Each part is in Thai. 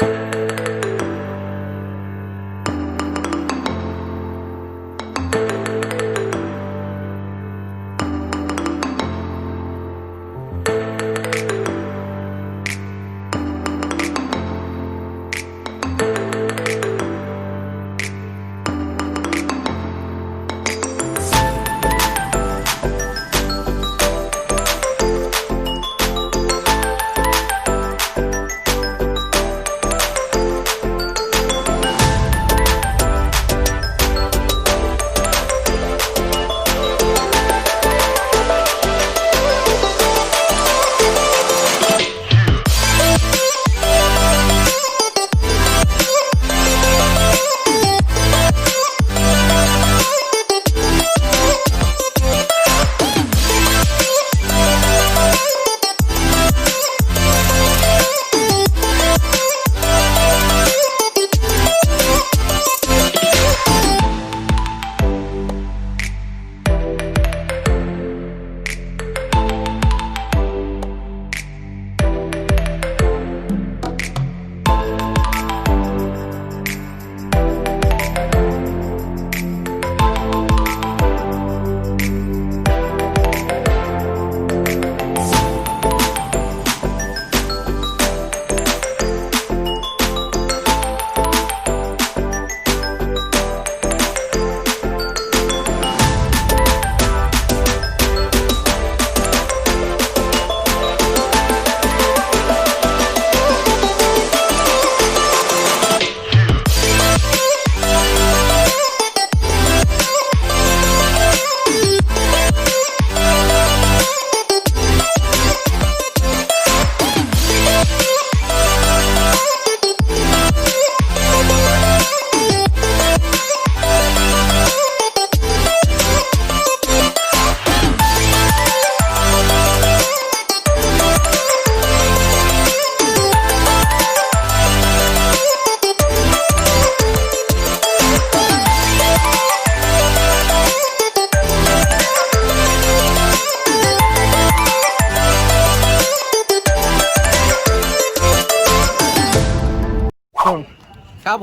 ครั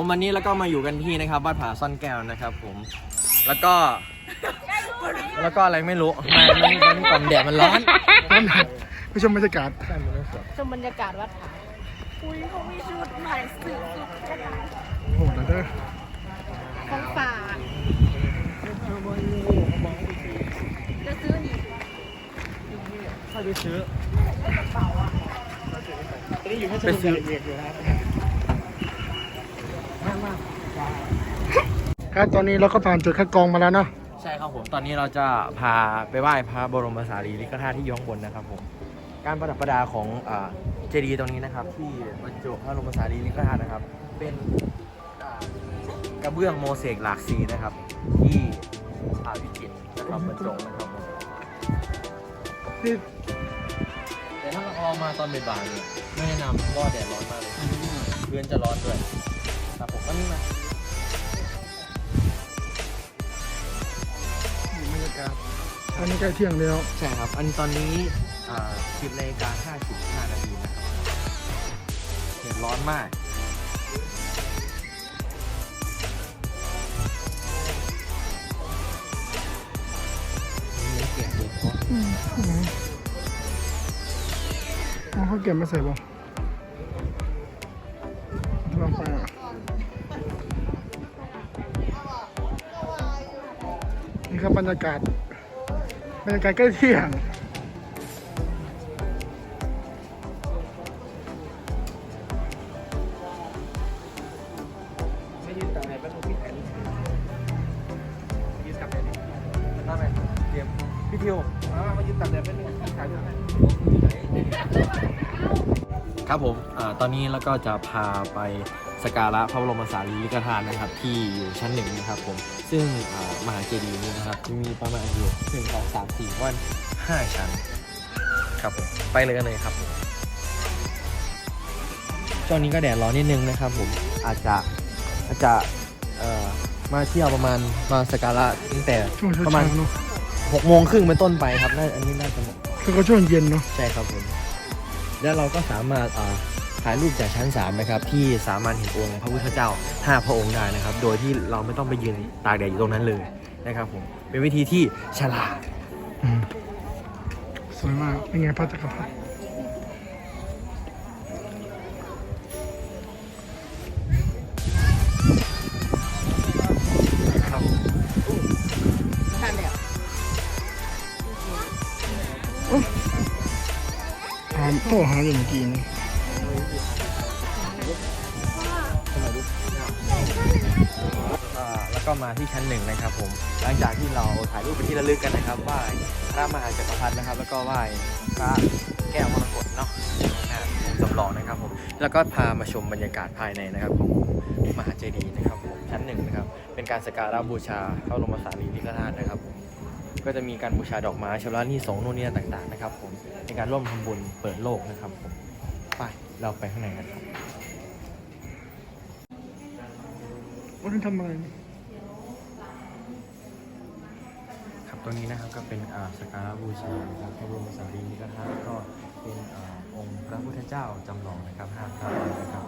ผมวันนี้แล้วก็มาอยู่กันที่นะครับวัดผาซ่อนแก้วนะครับ ผม แล้วก็แล้วก็อะไรไม่รู้มามันมันก่อนแดดมันร้อนผู้ชมบรรยากาศชมบรรยากาศวัดผาอุ้ยเขามีชุดใหม่สื่อสุดโหดนะเด้อของฝากจะซื้ออีกไปซื้อไปซื้อ ครับตอนนี้เราก็ผ่านจุดคัดกรองมาแล้วเนาะใช่ครับผม ตอนนี้เราจะพาไปไหว้พระบรมสารีริกธาตุที่อยู่ข้างบนนะครับผม การประดับประดาของอ่าเจดีย์ตรงนี้นะครับ ที่บรรจุพระบรมสารีริกธาตุนะครับ เป็นอ่ากระเบื้องโมเสกหลากสีนะครับ ที่อ่าววิจิตรนะครับบรรจงนะครับผมนี่แต่ถ้าเรามาตอนบ่ายๆเนี่ยไม่แนะนำเพราะว่าแดดร้อนมากเลยเรือนจะร้อนด้วย ครับผมก็นี่มาบรรยากาศอันนี้ใกล้เที่ยงแล้ว ใช่ครับ อันตอนนี้อ่า10นาฬิกา55นาทีนะครับเห็นร้อนมากไม่เกี่ยวเลยเพราะอืมอ๋อเขาเก็บมาใส่บ่ บรรยากาศบรรยากาศใกล้เที่ยงไม่ยืนตักไหนแป๊บนึงพี่ถ่ายรูปยืนตักไหนดิมันไหมเตรียมพี่ทิวมายืนตักแดดแป๊บนึงถ่ายรูปครับผมอตอนนี้แล้วก็จะพาไป สกการะพระบรมสารีริกธาตุนะครับ ที่อยู่ชั้นหนึ่งนะครับผมซึ่งอ่ามหาเจดีย์นี้นะครับจะมีประมาณอยู่หนึ่งสองสามสี่วันห้าชั้นครับผมไปเลยกันเลยครับผมช่วงนี้ก็แดดร้อนนิดนึงนะครับผมอาจจะอาจจะเอ่อมาเที่ยวประมาณมาสกการะตั้งแต่ช่วงเช้าประมาณๆเนาะหกโมงครึ่งเป็นต้นไปครับน่าอันนี้น่าจะเหมาะแล้วก็ช่วงเย็นเนาะใช่ครับผมแล้วเราก็สามารถอ่า ถ่ายรูปจากชั้น3นะครับที่สามารถเห็นองค์พระพุทธเจ้า 5 พระองค์ได้นะครับ โดยที่เราไม่ต้องไปยืนตากแดดอยู่ตรงนั้นเลยนะครับผมเป็นวิธีที่ฉลาดอืมสวยมากเป็นไงพระจักรพรรดิครับนั่นแหละหาโต้หาอยู่เมื่อกี้นี่ ก็มาที่ชั้นหนึ่งนะครับผม หลังจากที่เราถ่ายรูปเป็นที่ระลึกกันนะครับไหว้พระมหาจักรพรรดินะครับ แล้วก็ไหว้พระแก้วมรกตเนาะอ่าองค์จำลองนะครับผม แล้วก็พามาชมบรรยากาศภายในนะครับของมหาเจดีย์นะครับผมชั้นหนึ่งนะครับ เป็นการสักการะบูชาพระบรมสารีริกธาตุนะครับผมก็จะมีการบูชาดอกไม้ชำระหนี้สงฆ์นู่นนี่ต่างๆนะครับผมในการร่วมทำบุญเปิดโลกนะครับผมไปเราไปข้างในกันครับวันนี้ทำอะไรนี่ ครับตัวนี้นะครับก็เป็นอาสการบูชานะครับพระบรมสารีริกธาตุก็เป็นอองค์พระพุทธเจ้าจำลองนะครับห้าพระองค์นะครับ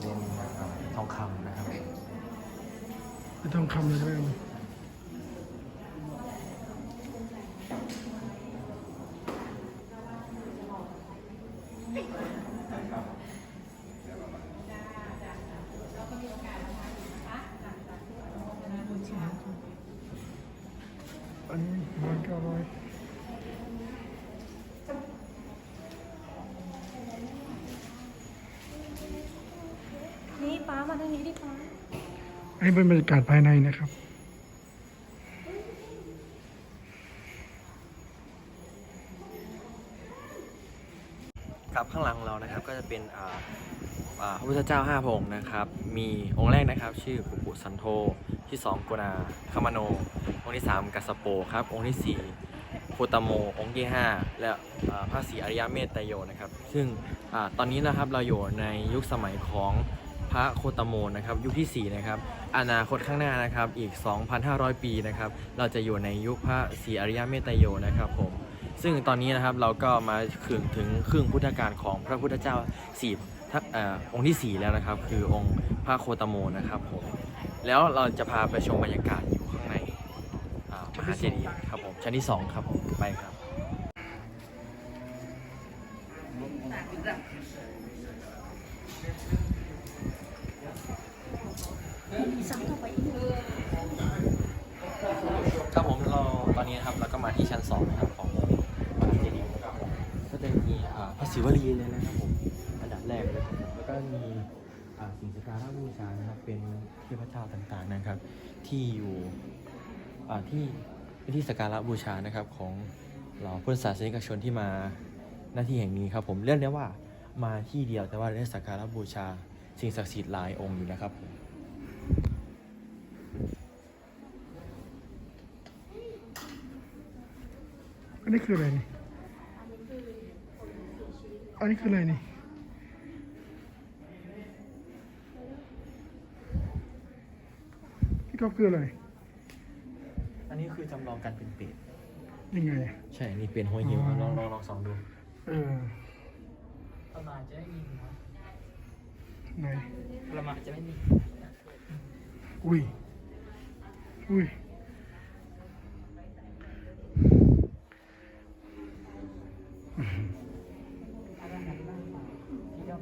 เป็นอ่าทองคำนะครับไปทองคำเลยใช่ไหมอันนี้มันก็ ร้อยนี่ป้ามาทางนี้ดิป้าอันนี้เป็นบรรยากาศภายในนะครับ ครับข้างหลังของเรานะครับก็จะเป็นอ่าอ่า พระพุทธเจ้าห้าพองค์นะครับ มีองค์แรกนะครับ ชื่อปุกุสันโธที่สองกุณาคามโน องค์ที่สามกัสโปครับ องค์ที่สี่โคตโม องค์ที่ห้าและพระศรีอริยเมตไตโยนะครับ ซึ่งอตอนนี้นะครับเราอยู่ในยุคสมัยของพระโคตโมนะครับยุคที่ 4 นะครับ อนาคตข้างหน้านะครับอีก 2,500 ปีนะครับเราจะอยู่ในยุคพระศรีอริยเมตโยนะครับผมซึ่งตอนนี้นะครับเราก็มาถึงถึงครึ่งพุทธกาลของพระพุทธเจ้า4 ถ้าเอ่องค์ที่ 4 แล้วนะครับ คือองค์พระโคตโมนะครับผมแล้วเราจะพาไปชมบรรยากาศอยู่ข้างในอ่ามหาเจดีย์ครับผมชั้นที่ 2 ครับผมไปครับ กการะบูชานะครับ เป็นเทพเจ้าต่างๆนะครับ ที่อยู่ที่ที่สการะบูชานะครับของเหล่าพุทธศาสนิกชนที่มาหน้าที่แห่งนี้ครับผมเรียกได้ว่ามาที่เดียวแต่ว่าได้สักการะบูชาสิ่งศักดิ์สิทธิ์หลายองค์อยู่นะครับผมอันนี้คืออะไรนี่อันนี้คืออะไรนี่ ก๊อฟคืออะไร อันนี้คือจำลองการเป็นเป็ดยังไง ใช่นี่เป็นหัวหิวอ๋อ ลองลองลองส่องดูเออประมาณจะไม่มีหัวไหนประมาณจะไม่มีอุ้ยอุ้ยพี่ก็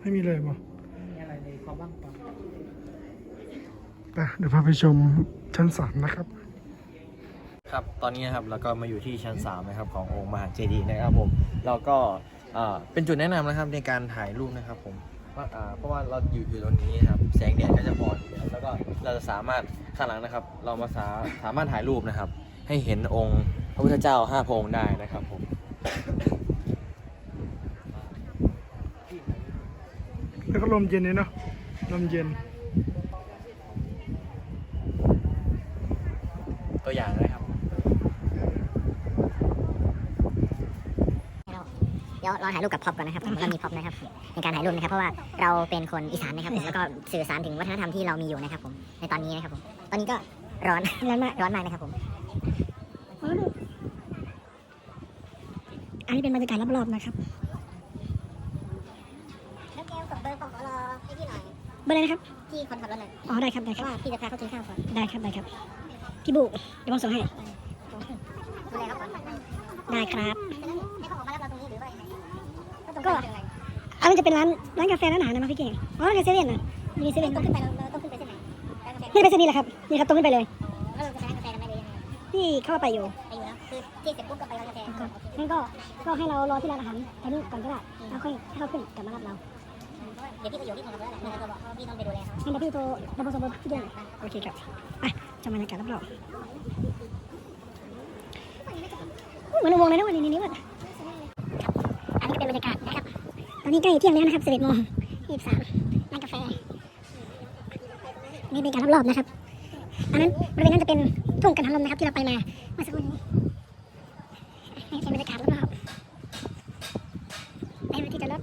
ไม่มีเลยบ่ไม่มีอะไรเลยความว่างเปล่า ไปเดี๋ยวพาไปชมชั้นสามนะครับ ครับตอนนี้นะครับเราก็มาอยู่ที่ชั้น3นะครับขององค์มหาเจดีย์นะครับผมเราก็อ่าเป็นจุดแนะนำนะครับในการถ่ายรูปนะครับผมว่าอ่าเพราะว่าเราอยู่อยู่ตรงนี้นะครับแสงแดดก็จะพออยู่แล้วแล้วก็เราจะสามารถข้างหลังนะครับ เรามาสาสามารถถ่ายรูปนะครับ ให้เห็นองค์พระพุทธเจ้าห้าพระองค์ได้นะครับผม แล้วก็ลมเย็นเนี่ยเนาะลมเย็น ตัวอย่างนะครับ เดี๋ยวเราถ่ายรูปกับพ็อปก่อนนะครับผมเรามีพ็อปนะครับในการถ่ายรูปนะครับ เพราะว่าเราเป็นคนอีสานนะครับผมแล้วก็สื่อสารถึงวัฒนธรรมที่เรามีอยู่นะครับผมในตอนนี้นะครับผมตอนนี้ก็ร้อนร้อนมากร้อนมากนะครับผมอันนี้เป็นบรรยากาศรอบๆนะครับต้องขอรอให้พี่หน่อยเบอร์อะไรนะครับพี่คนขับรถหน่อยอ๋อได้ครับได้เพคราะรับว่าพี่จะพาเขากินข้าวก่อนได้ครับได้ครับ พี่บุเดี๋ยวผมส่งให้ดูแลเขาก่อนได้ครับให้เขาออกมารับเราตรงนี้หรือว่ายังไงต้องก็ไปยังไงอันนั้นจะเป็นร้านร้านกาแฟร้านอาหารนะพี่เก่งอ๋อในเซเว่นน่ะมีเซเว่นต้องขึ้นไปเราเราต้องขึ้นไปเส้นไหนร้านกาแฟนี่ไปเส้นนี้แหละครับนี่ครับตรงขึ้นไปเลยแล้วเราจะไปร้านกาแฟกันไหมหรือยังไงนี่เข้าไปอยู่ไปอยู่แล้วคือที่เสร็จปุ๊บก็ไปร้านกาแฟงั้นก็ก็ให้เรารอที่ร้านอาหารแถวนี้ก่อนก็ได้แล้วค่อยให้เขาขึ้นกลับมารับเราเดี๋ยวพี่ก็อยู่ที่คนขับรถแหละไม่งั้นก็บอกว่าพี่ต้องไปดูแลเขางั้นเดี๋ยวพี่โทรเดี๋ยวผมส่งเบอร์พี่ด้วยโอเคครับไป จะบรรยากาศรอบๆอุ๊ยเหมือนวงเลยนะวันนี้นี่ว่ะอันนี้ก็เป็นบรรยากาศนะครับ ตอนนี้ใกล้เที่ยงแล้วนะครับสี่โมง23ร้านกาแฟ นี่เป็นการรอบๆนะครับอันนั้นบริเวณนั้นจะเป็นทุ่งกันทำลมนะครับที่เราไปมาเมื่อสักครู่นี้นี่เป็นบรรยากาศรอบๆในเวทีจอดรถ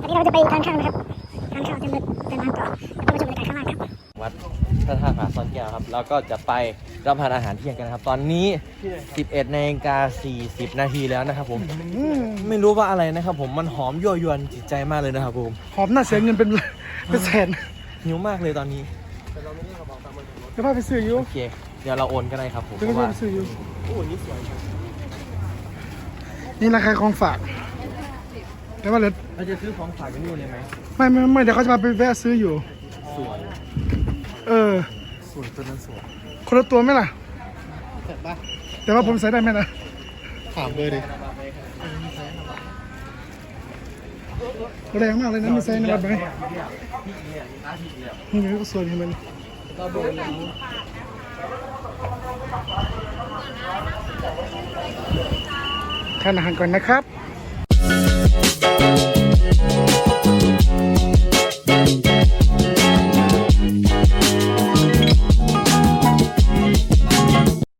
ตอ นนี้เราจะไปทานข้าวนะครับทานข้าวจะเดินเดินทางต่อแล้วก็มาชมบรรยากาศข้างล่างครับวัดพระธาตุผาซ่อนแก้วครับแล้วก็จะไปรับประทานอาหารเที่ยงกันนะครับ ตอนนี้ 11นาฬิกา40 นาทีแล้วนะครับผมอืมไม่รู้ว่าอะไรนะครับผมมันหอมยั่วยวนจิตใจมากเลยนะครับผมหอมน่าเสียเงินเป็น เป็นแสนหิวมากเลยตอนนี้เดี๋ยวพาไปซื้ออยู่โอเคเดี๋ยวเราโอนก็ได้ครับผมเดี๋ยวเพพาราะว่าไปซื้ออยู่โอ้นี่สวยจังนี่ราคาของฝาก แต่ว่าเหลือเราจะซื้อของฝากกันอยู่เลยไหมไม่ไม่ไม่เดี๋ยวเขาจะมาไปแวะซื้ออยู่ สวยเออ สวยตัวนั้นสวยคนละตัวไหมล่ะแต่ว่าผมใส่ได้ไหมนะถามเบอร์ดิแรงมากเลยนะมีไซส์นวัดไหมนี่ไงก็สวยดีมันก็เบอร์ทานอาหารก่อนนะครับ you